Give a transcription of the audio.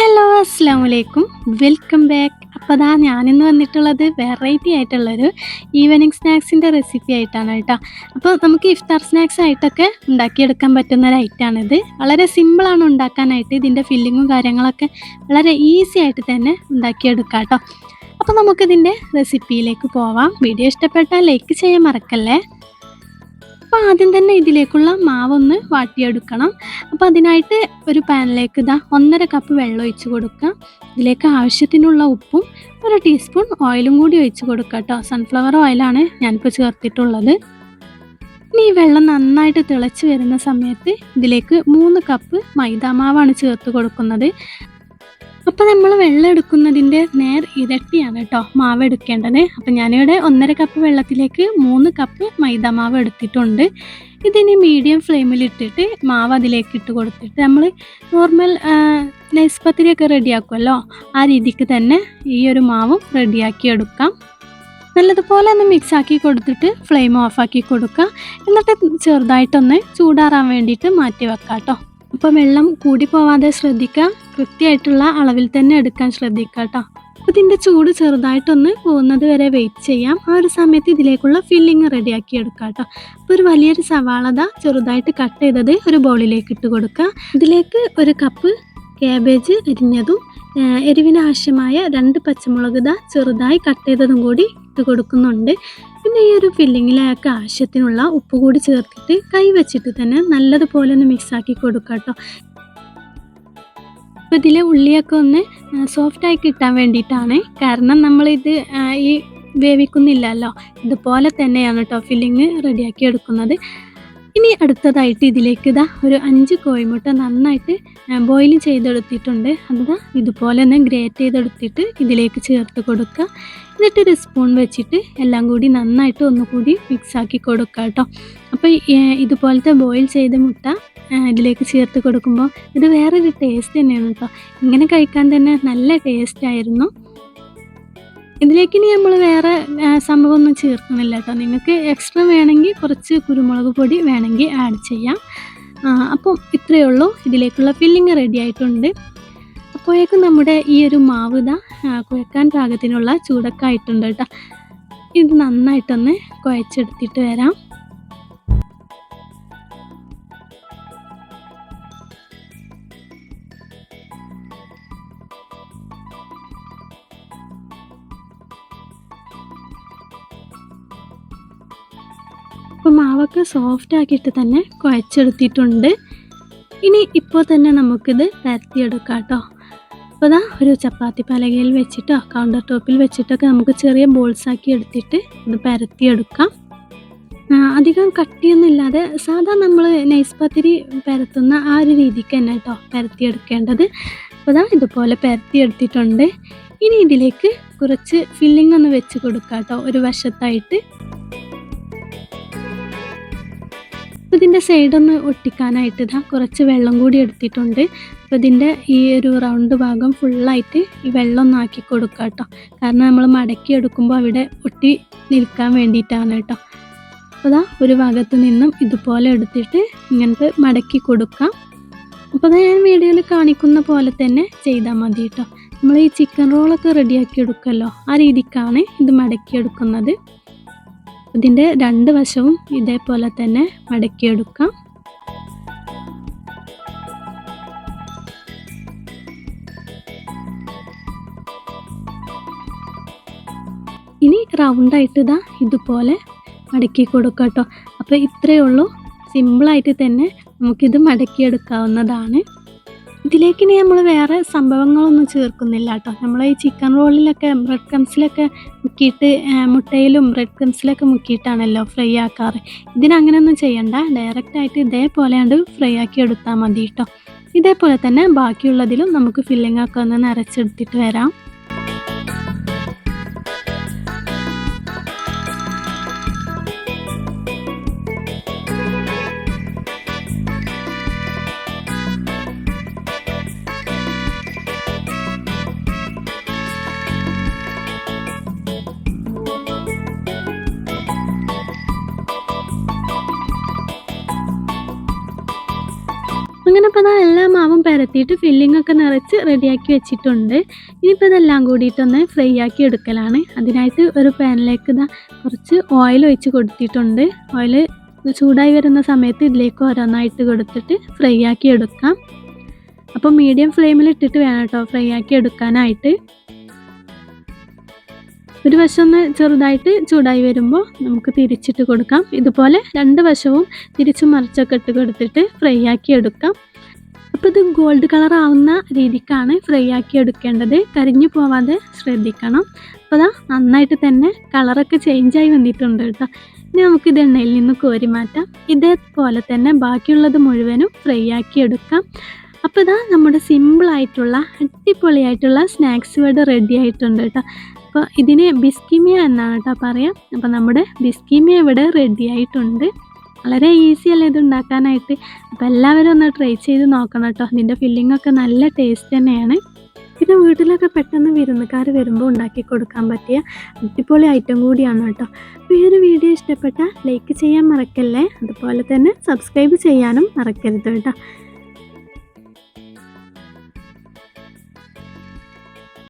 Hello അസ്സാം വലൈക്കും welcome back. അപ്പോൾ അതാ ഞാനിന്ന് വന്നിട്ടുള്ളത് വെറൈറ്റി ആയിട്ടുള്ളൊരു ഈവനിങ് സ്നാക്സിന്റെ റെസിപ്പി ആയിട്ടാണ് കേട്ടോ. അപ്പോൾ നമുക്ക് ഇഫ്താർ സ്നാക്സ് ആയിട്ടൊക്കെ ഉണ്ടാക്കിയെടുക്കാൻ പറ്റുന്ന ഒരു ഐറ്റാണിത്. വളരെ സിമ്പിളാണ് ഉണ്ടാക്കാനായിട്ട് ഇതിന്റെ ഫില്ലിങ്ങും കാര്യങ്ങളൊക്കെ വളരെ ഈസി ആയിട്ട് തന്നെ ഉണ്ടാക്കിയെടുക്കാം കേട്ടോ. അപ്പോൾ നമുക്കിതിന്റെ റെസിപ്പിയിലേക്ക് പോവാം. വീഡിയോ ഇഷ്ടപ്പെട്ടാൽ ലൈക്ക് ചെയ്യാൻ മറക്കല്ലേ? അപ്പോൾ ആദ്യം തന്നെ ഇതിലേക്കുള്ള മാവൊന്ന് വാട്ടിയെടുക്കണം. അപ്പോൾ അതിനായിട്ട് ഒരു പാനിലേക്ക് ഇതാ ഒന്നര കപ്പ് വെള്ളം ഒഴിച്ച് കൊടുക്കാം ഇതിലേക്ക് ആവശ്യത്തിനുള്ള ഉപ്പും ഒരു ടീസ്പൂൺ ഓയിലും കൂടി ഒഴിച്ച് കൊടുക്കുക കേട്ടോ. സൺഫ്ലവർ ഓയിലാണ് ഞാനിപ്പോൾ ചേർത്തിട്ടുള്ളത്. ഇനി ഈ വെള്ളം നന്നായിട്ട് തിളച്ച് വരുന്ന സമയത്ത് ഇതിലേക്ക് മൂന്ന് കപ്പ് മൈദാമാവാണ് ചേർത്ത് കൊടുക്കുന്നത്. അപ്പോൾ നമ്മൾ വെള്ളം എടുക്കുന്നതിന്റെ നേർ ഇരട്ടിയാണ് കേട്ടോ മാവ് എടുക്കേണ്ടത്. അപ്പോൾ ഞാനിവിടെ ഒന്നര കപ്പ് വെള്ളത്തിലേക്ക് മൂന്ന് കപ്പ് മൈദ മാവ് എടുത്തിട്ടുണ്ട്. ഇതിനി മീഡിയം ഫ്ലെയിമിൽ ഇട്ടിട്ട് മാവ് അതിലേക്ക് ഇട്ട് കൊടുത്തിട്ട് നമ്മൾ നോർമൽ നൈസ് പത്തിരിയൊക്കെ റെഡിയാക്കുമല്ലോ ആ രീതിക്ക് തന്നെ ഈ ഒരു മാവും റെഡിയാക്കി എടുക്കാം. നല്ലതുപോലെ ഒന്ന് മിക്സ് ആക്കി കൊടുത്തിട്ട് ഫ്ലെയിം ഓഫാക്കി കൊടുക്കുക എന്നിട്ട് ചെറുതായിട്ടൊന്ന് ചൂടാറാൻ വേണ്ടിയിട്ട് മാറ്റി വെക്കാം കേട്ടോ. അപ്പോൾ വെള്ളം കൂടി പോവാതെ ശ്രദ്ധിക്കുക. കൃത്യമായിട്ടുള്ള അളവിൽ തന്നെ എടുക്കാൻ ശ്രദ്ധിക്കുക കേട്ടോ അപ്പോൾ ഇതിന്റെ ചൂട് ചെറുതായിട്ടൊന്ന് പോകുന്നത് വരെ വെയിറ്റ് ചെയ്യാം. ആ ഒരു സമയത്ത് ഇതിലേക്കുള്ള ഫില്ലിങ് റെഡിയാക്കി എടുക്കുക കേട്ടോ അപ്പോൾ ഒരു വലിയൊരു സവാളത ചെറുതായിട്ട് കട്ട് ചെയ്തത് ഒരു ബൗളിലേക്ക് ഇട്ട് കൊടുക്കുക. ഇതിലേക്ക് ഒരു കപ്പ് ക്യാബേജ് അരിഞ്ഞതും എരിവിനാവശ്യമായ രണ്ട് പച്ചമുളക് ഇതാ ചെറുതായി കട്ട് ചെയ്തതും കൂടി ഇട്ട് കൊടുക്കുന്നുണ്ട്. പിന്നെ ഈ ഒരു ഫില്ലിങ്ങിലേക്ക് ആവശ്യത്തിനുള്ള ഉപ്പ് കൂടി ചേർത്തിട്ട് കൈ വെച്ചിട്ട് തന്നെ നല്ലതുപോലെ ഒന്ന് മിക്സാക്കി കൊടുക്കുക കേട്ടോ അപ്പോൾ ഇതിലെ ഉള്ളിയൊക്കെ ഒന്ന് സോഫ്റ്റായി കിട്ടാൻ വേണ്ടിയിട്ടാണ്. കാരണം നമ്മളിത് ഈ വേവിക്കുന്നില്ലല്ലോ. ഇതുപോലെ തന്നെയാണ് കേട്ടോ ഫില്ലിങ് റെഡിയാക്കി എടുക്കുന്നത്. ഇനി അടുത്തതായിട്ട് ഇതിലേക്ക് ഇതാ ഒരു അഞ്ച് കോഴിമുട്ട നന്നായിട്ട് ബോയിൽ ചെയ്തെടുത്തിട്ടുണ്ട്. അതാ ഇതുപോലെ തന്നെ ഗ്രേറ്റ് ചെയ്തെടുത്തിട്ട് ഇതിലേക്ക് ചേർത്ത് കൊടുക്കുക. എന്നിട്ട് ഒരു സ്പൂൺ വെച്ചിട്ട് എല്ലാം കൂടി നന്നായിട്ട് ഒന്നുകൂടി മിക്സ് ആക്കി കൊടുക്കുക കേട്ടോ. അപ്പോൾ ഇതുപോലത്തെ ബോയിൽ ചെയ്ത മുട്ട ഇതിലേക്ക് ചേർത്ത് കൊടുക്കുമ്പോൾ ഇത് വേറൊരു ടേസ്റ്റ് തന്നെയാണ് കേട്ടോ. ഇങ്ങനെ കഴിക്കാൻ തന്നെ നല്ല ടേസ്റ്റ് ആയിരുന്നു. ഇതിലേക്ക് ഇനി നമ്മൾ വേറെ സംഭവം സംഭവമൊന്നും ചേർക്കുന്നില്ല കേട്ടോ. നിങ്ങൾക്ക് എക്സ്ട്രാ വേണമെങ്കിൽ കുറച്ച് കുരുമുളക് പൊടി വേണമെങ്കിൽ ആഡ് ചെയ്യാം. അപ്പം ഇത്രയേ ഉള്ളൂ. ഇതിലേക്കുള്ള ഫില്ലിങ് റെഡി ആയിട്ടുണ്ട്. അപ്പോഴേക്കും നമ്മുടെ ഈ ഒരു മാവ് ഇതാ കുഴക്കാൻ പാകത്തിനുള്ള ചൂടൊക്കെ ആയിട്ടുണ്ട് കേട്ടോ. ഇത് നന്നായിട്ടൊന്ന് കുഴച്ചെടുത്തിട്ട് വരാം. അപ്പോൾ മാവൊക്കെ സോഫ്റ്റ് ആക്കിയിട്ട് തന്നെ കുഴച്ചെടുത്തിട്ടുണ്ട്. ഇനി ഇപ്പോൾ തന്നെ നമുക്കിത് പരത്തിയെടുക്കാം കേട്ടോ. അപ്പോൾ ഇതാ ഒരു ചപ്പാത്തി പലകയിൽ വെച്ചിട്ടോ കൗണ്ടർ ടോപ്പിൽ വെച്ചിട്ടൊക്കെ നമുക്ക് ചെറിയ ബോൾസ് ആക്കി എടുത്തിട്ട് ഇത് പരത്തിയെടുക്കാം. അധികം അധികം കട്ടിയൊന്നുമില്ലാതെ സാധാ നമ്മൾ നൈസ് പത്തിരി പരത്തുന്ന ആ ഒരു രീതിക്ക് തന്നെ കേട്ടോ പരത്തിയെടുക്കേണ്ടത്. അപ്പോൾ ഇതാ ഇതുപോലെ പരത്തിയെടുത്തിട്ടുണ്ട്. ഇനി ഇതിലേക്ക് കുറച്ച് ഫില്ലിംഗ് ഒന്ന് വെച്ച് കൊടുക്കാം കേട്ടോ ഒരു വശത്തായിട്ട്. ഇതിന്റെ സൈഡൊന്ന് ഒട്ടിക്കാനായിട്ട് ഇതാ കുറച്ച് വെള്ളം കൂടി എടുത്തിട്ടുണ്ട്. അപ്പോൾ ഇതിന്റെ ഈ ഒരു റൗണ്ട് ഭാഗം ഫുള്ളായിട്ട് ഈ വെള്ളം ഒന്ന് ആക്കി കൊടുക്കുക കേട്ടോ കാരണം നമ്മൾ മടക്കി എടുക്കുമ്പോൾ അവിടെ ഒട്ടി നിൽക്കാൻ വേണ്ടിയിട്ടാണ് കേട്ടോ അപ്പോൾ ഇതാ ഒരു ഭാഗത്ത് നിന്നും ഇതുപോലെ എടുത്തിട്ട് ഇങ്ങനത്തെ മടക്കി കൊടുക്കാം. അപ്പോൾ ഞാൻ വീഡിയോയിൽ കാണിക്കുന്ന പോലെ തന്നെ ചെയ്താൽ മതി കേട്ടോ നമ്മൾ ഈ ചിക്കൻ റോളൊക്കെ റെഡിയാക്കി എടുക്കുമല്ലോ ആ രീതിക്കാണ് ഇത് മടക്കി എടുക്കുന്നത്. ഇതിന്റെ രണ്ട് വശവും ഇതേപോലെ തന്നെ മടക്കിയെടുക്കാം. ഇനി റൗണ്ടായിട്ട് ഇതാ ഇതുപോലെ മടക്കി കൊടുക്കാം കേട്ടോ. അപ്പോൾ ഇത്രയേ ഉള്ളൂ. സിമ്പിളായിട്ട് തന്നെ നമുക്കിത് മടക്കിയെടുക്കാവുന്നതാണ്. ഇതിലേക്ക് ഇനി നമ്മൾ വേറെ സംഭവങ്ങളൊന്നും ചേർക്കുന്നില്ല കേട്ടോ നമ്മൾ ഈ ചിക്കൻ റോളിലൊക്കെ ബ്രെഡ് ക്രംസിലൊക്കെ മുക്കിയിട്ട് മുട്ടയിലും ബ്രെഡ് ക്രംസിലൊക്കെ മുക്കിയിട്ടാണല്ലോ ഫ്രൈ ആക്കാറ്. ഇതിനങ്ങനെയൊന്നും ചെയ്യണ്ട. ഡയറക്റ്റായിട്ട് ഇതേപോലെയാണ്ട് ഫ്രൈ ആക്കി എടുത്താൽ മതി കേട്ടോ ഇതേപോലെ തന്നെ ബാക്കിയുള്ളതിലും നമുക്ക് ഫില്ലിംഗ് ഒക്കെ ഒന്ന് നിറച്ചെടുത്തിട്ട് വരാം. അങ്ങനെ അപ്പോൾ അതാ എല്ലാ മാവും പരത്തിയിട്ട് ഫില്ലിംഗ് ഒക്കെ നിറച്ച് റെഡിയാക്കി വെച്ചിട്ടുണ്ട്. ഇനിയിപ്പോൾ ഇതെല്ലാം കൂടിയിട്ടൊന്ന് ഫ്രൈ ആക്കി എടുക്കലാണ്. അതിനായിട്ട് ഒരു പാനിലേക്ക് ഇതാ കുറച്ച് ഓയിൽ ഒഴിച്ച് കൊടുത്തിട്ടുണ്ട്. ഓയിൽ ചൂടായി വരുന്ന സമയത്ത് ഇതിലേക്ക് ഓരോന്നായിട്ട് കൊടുത്തിട്ട് ഫ്രൈ ആക്കി എടുക്കാം. അപ്പോൾ മീഡിയം ഫ്ലെയിമിൽ ഇട്ടിട്ട് വേണം കേട്ടോ ഫ്രൈ ആക്കി എടുക്കാനായിട്ട്. ഒരു വശം ഒന്ന് ചെറുതായിട്ട് ചൂടായി വരുമ്പോൾ നമുക്ക് തിരിച്ചിട്ട് കൊടുക്കാം. ഇതുപോലെ രണ്ട് വശവും തിരിച്ച് മറിച്ചൊക്കെ ഇട്ട് കൊടുത്തിട്ട് ഫ്രൈ ആക്കി എടുക്കാം. അപ്പോൾ ഇത് ഗോൾഡ് കളർ ആവുന്ന രീതിക്കാണ് ഫ്രൈ ആക്കി എടുക്കേണ്ടത്. കരിഞ്ഞു പോവാതെ ശ്രദ്ധിക്കണം. അപ്പോൾ അതാ നന്നായിട്ട് തന്നെ കളറൊക്കെ ചേഞ്ചായി വന്നിട്ടുണ്ട് കേട്ടോ. ഇനി നമുക്ക് ഇത് എണ്ണയിൽ നിന്ന് കോരി മാറ്റാം. ഇതേപോലെ തന്നെ ബാക്കിയുള്ളത് മുഴുവനും ഫ്രൈ ആക്കി എടുക്കാം. അപ്പോൾ ഇതാ നമ്മുടെ സിമ്പിളായിട്ടുള്ള അടിപൊളിയായിട്ടുള്ള സ്നാക്സ് ഇവിടെ റെഡി ആയിട്ടുണ്ട് കേട്ടോ. അപ്പോൾ ഇതിന് ബിസ്കിമിയ എന്നാണ് കേട്ടോ പറയാം. അപ്പോൾ നമ്മുടെ ബിസ്കിമിയ ഇവിടെ റെഡി ആയിട്ടുണ്ട്. വളരെ ഈസി അല്ലേ ഇത് ഉണ്ടാക്കാനായിട്ട്? അപ്പോൾ എല്ലാവരും ഒന്ന് ട്രൈ ചെയ്ത് നോക്കണം കേട്ടോ. ഇതിന്റെ ഫില്ലിംഗ് ഒക്കെ നല്ല ടേസ്റ്റ് തന്നെയാണ്. പിന്നെ വീട്ടിലൊക്കെ പെട്ടെന്ന് വിരുന്നുകാർ വരുമ്പോൾ ഉണ്ടാക്കി കൊടുക്കാൻ പറ്റിയ അടിപൊളി ഐറ്റം കൂടിയാണ് കേട്ടോ. അപ്പോൾ ഈ ഒരു വീഡിയോ ഇഷ്ടപ്പെട്ടാൽ ലൈക്ക് ചെയ്യാൻ മറക്കല്ലേ? അതുപോലെ തന്നെ സബ്സ്ക്രൈബ് ചെയ്യാനും മറക്കരുത് കേട്ടോ.